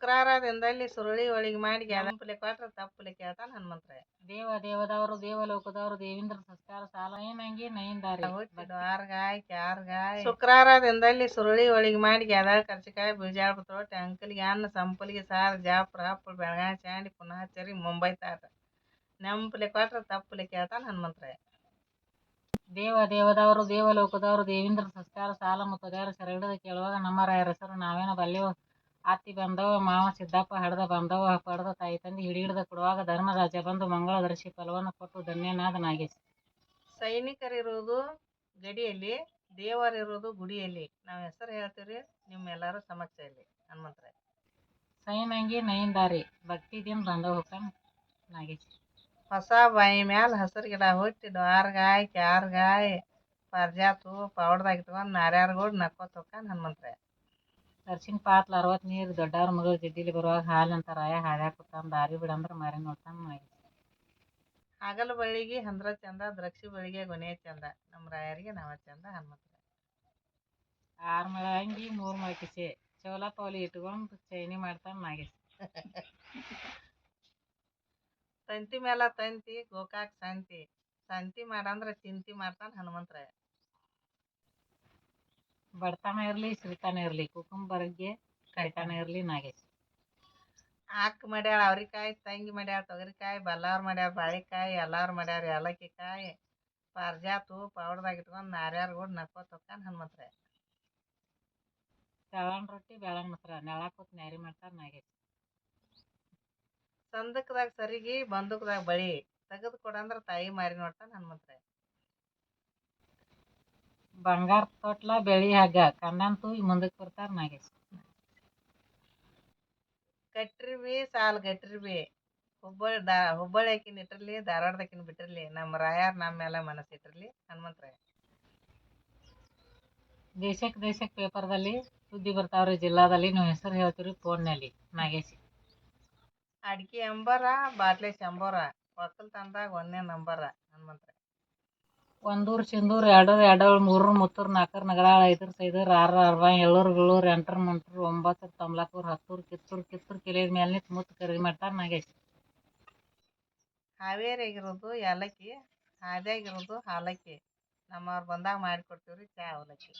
ಶುಕ್ರವಾರದಿಂದಲ್ಲಿ ಸುರುಳಿ ಒಳಗೆ ಮಾಡಿ ಗ್ಯಾದಂಪಲೆ ಕೊಟ್ರೆ ತಪ್ಪಲೆ ಕೇಳ್ತಾನ ಹನುಮಂತರಾಯ ದೇವ ದೇವದವರು ದೇವಲೋಕದವರು ದೇವೇಂದ್ರ ಸಂಸ್ಕಾರ ಸಾಲ ಏನಂಗಿ ನೈಂದಾರಿ ಆರ್ಗಾಯ್ ಕ್ಯಾರ್ಗಾಯ್. ಶುಕ್ರವಾರದಿಂದಲ್ಲಿ ಸುರುಳಿ ಒಳಗೆ ಮಾಡಿ ಗ್ಯಾದಾಳ ಕರ್ಚಿಕಾಯಿ ಬೀಜಾಳ ತೋಟ ಅಂಕಲಿಗೆ ಅನ್ನ ಸಂಪಲಿಗೆ ಸಾರ್ ಜಾಪ್ರ ಹಪ್ಪಳ ಬೆಳಗಾವಿ ಚಾಂಡಿ ಪುನಃ ಚರಿ ಮುಂಬೈ ತಾಟ ನೆಂಪಲೆ ಕೊಟ್ರೆ ತಪ್ಪಲೆ ಕೇಳ್ತಾನ ಹನುಮಂತರಾಯ ದೇವ ದೇವದವರು ದೇವಲೋಕದವರು ದೇವೇಂದ್ರ ಸಂಸ್ಕಾರ ಸಾಲ ಮುತ್ತದ್ಯಾರ ಸೆರಗಿಡದ ಕೇಳುವಾಗ ನಮ್ಮ ರಾಯರ ಹೆಸರು ನಾವೇನೋ ಬಲ್ಲೆವು. ಅತ್ತಿ ಬಂದವ ಮಾವ ಸಿದ್ದಪ್ಪ ಹಡ್ದ ಬಂದವ ಪಡ್ದ ತಾಯಿ ತಂದೆ ಹಿಡಿ ಹಿಡಿದು ಕೊಡುವಾಗ ಧರ್ಮರಾಜ ಬಂದು ಮಂಗಳ ದರ್ಶಿ ಫಲವನ್ನು ಕೊಟ್ಟು ಧನ್ಯನಾದ ನಾಗೇಶ್ ಸೈನಿಕರಿರುವುದು ಗಡಿಯಲ್ಲಿ ದೇವರಿರುವುದು ಗುಡಿಯಲ್ಲಿ. ನಾವು ಹೆಸರು ಹೇಳ್ತೀವಿ ನಿಮ್ಮೆಲ್ಲರೂ ಸಮಕ್ಷೆಯಲ್ಲಿ ಹನುಮಂತರಾಯ. ಸೈನಂಗಿ ನೈಂದಾರಿ ಭಕ್ತಿದಿಂದ ಬಂದವ ಹುಕಂ ನಾಗೇಶ್. ಹೊಸ ಬಾಯಿ ಮ್ಯಾಲ ಹಸಿರು ಗಿಡ ಹುಟ್ಟಿ ದ್ವಾರಗಾಯ್ ಕ್ಯಾರ್ಗಾಯ್ ಪರ್ಜಾತು ಪೌಡ್ದಾಗ ಇಟ್ಕೊಂಡು ನಾರ್ಯಾರ್ಗೋಡ್ ನಕ್ಕೋತ ಹೋಕನ್ ಹನುಮಂತರಾಯ. ಅರ್ಶಿನ ಪಾತ್ಲ ಅರವತ್ತು ನೀರು ದೊಡ್ಡವ್ರ ಮಗಳು ಜಿಡ್ಡಿಲಿ ಬರುವಾಗ ಹಾಲು ಅಂತ ರಾಯ ಹಾಡ್ಯಾಕ ಕೂತಾನ ದಾರಿ ಬಿಡಂದ್ರೆ ಮಾರಿ ನೋಡ್ತಾನ ಮಾಯಿ. ಹಾಗಲ ಬಳ್ಳಿಗೆ ಹಂದ್ರ ಚಂದ ದ್ರಕ್ಷಿ ಬಳ್ಳಿಗೆ ಗೊನೆ ಚಂದ ನಮ್ಮ ರಾಯರಿಗೆ ನಾವ ಚಂದ ಹನುಮಂತ್ರ. ಆರು ಮಳೆ ಅಂಗಿ ಮೂರು ಮಳೆ ಕಿಸೆ ಚೋಲ ಪೌಲಿ ಇಟ್ಕೊಂಡು ಚೈನಿ ಮಾಡ್ತಾನ ನಾಗೇಶ್. ತಂತಿ ಮೇಲ ತಂತಿ ಗೋಕಾಕ್ ಸಂತಿ ಸಂತಿ ಮಾಡಂದ್ರ ಚಿಂತಿ ಮಾಡ್ತಾನ ಹನುಮಂತರಾಯ ಬಡತನ ಇರಲಿ ಸಿರಿತನ ಇರಲಿ. ಕುಕುಂಬರ್ಗೆ ಕೈತನ ಇರಲಿ ನಾಗೇಶ್. ಆಕ್ ಮಾಡ್ಯಾಳ ಅವ್ರಿಕಾಯಿ ತಂಗಿ ಮಾಡ್ಯಾಳ ತೊಗರಿಕಾಯಿ ಬಲ್ಲಾರ್ ಮಾಡ್ಯಾರ ಬಾಳೆಕಾಯಿ ಎಲ್ಲಾರು ಮಾಡ್ಯಾರ ಏಲಕ್ಕಿ ಕಾಯಿ ಪಾರ್ಜಾತು ಪೌಡ್ದಾಗ ಇಟ್ಕೊಂಡು ನಾರ್ಯಾರ್ಗೋಡ್ ನಕ್ಕೋತ ತೊಕ್ಕೊಂಡು ಹನುಮಂತರಾಯ ತೆಳನ್ ರೊಟ್ಟಿ ಬೆಳನ್ ಮೊಸರ. ನೆಳ ಕೂತ್ ನ್ಯಾರಿ ಮಾಡ್ತಾರ ನಾಗೇಶ್. ಸಂದಕ್ದಾಗ ಸರಿಗಿ ಬಂದೂಕ್ದಾಗ ಬಳಿ ತೆಗೆದು ಕೊಡಂದ್ರ ತಾಯಿ ಮಾರಿ ನೋಡ್ತಾನೆ ಹನುಮಂತರಾಯ ಬಂಗಾರ ತೊಟ್ಲ ಬೆಳಿ ಹಗ್ಗ. ಕಂಡಂತೂ ಮುಂದಕ್ಕೆ ಬರ್ತಾರ ನಾಗೇಶ್. ಕಟ್ರಿವಿ ಸಾಲ್ ಗಟ್ರಿ ಬಿ. ಹುಬ್ಬಳ್ಳಿ ದಾ ಹುಬ್ಬಳ್ಳಿ ಆಕಿನ ಇಟ್ಟಿರ್ಲಿ ಧಾರವಾಡದಾಕಿನ ಬಿಟ್ಟಿರ್ಲಿ. ನಮ್ಮ ರಾಯರ್ ನಮ್ಮ ಮೇಲೆ ಮನಸ್ಸಿಟ್ಟಿರ್ಲಿ ಹನುಮಂತರಾಯ ದೇಶಕ್ಕೆ ದೇಶಕ್ಕೆ ಪೇಪರ್ದಲ್ಲಿ ಸುದ್ದಿ ಬರ್ತಾವ್ರಿ ಜಿಲ್ಲಾದಲ್ಲಿ. ನೀವು ಹೆಸರು ಹೇಳ್ತೀರಿ ಫೋನ್ನಲ್ಲಿ. ನಾಗೇಶ್. ಅಡ್ಕೆ ಎಂಬರ ಬಾಟ್ಲೆ ಶಂಬರ ಒಕ್ಕಲ್ತನದಾಗ ಒಂದನೇ ನಂಬರ. ಹನುಮಂತರಾಯ ಒಂದೂರು ಚಿಂದೂರು ಎರಡೂರು ಎರಡೂರು ಮೂರೂರು, ಮುತ್ತೂರು ನಾಲ್ಕರ ನಗಡಾಳ ಐದರ, ಸೈದರ್ ಆರು ಅರ್ವ ಏಳೂರು ಏಳೂರು ಎಂಟರ ಮಂಟೂರು ಒಂಬತ್ತರ ತೊಂಬಲಕ್ಕೂರು ಹತ್ತೂರು, ಕಿತ್ತೂರು ಕಿತ್ತೂರು ಕಿಲಿದ ಮೇಲೆ ನಿಂತು ಮುತ್ತು ಕರಿ ಮಾಡ್ತಾರೆ ನಾಗೇಶ್. ಹಾವೇರಿಯಾಗಿರೋದು ಏಲಕ್ಕಿ ಹಾದಿಯಾಗಿರೋದು ಹಾಲಕ್ಕಿ. ನಮ್ಮವ್ರು ಬಂದಾಗ ಮಾಡಿಕೊಡ್ತೀವಿ ರೀ ಚಾ ಅವಲಕ್ಕಿ.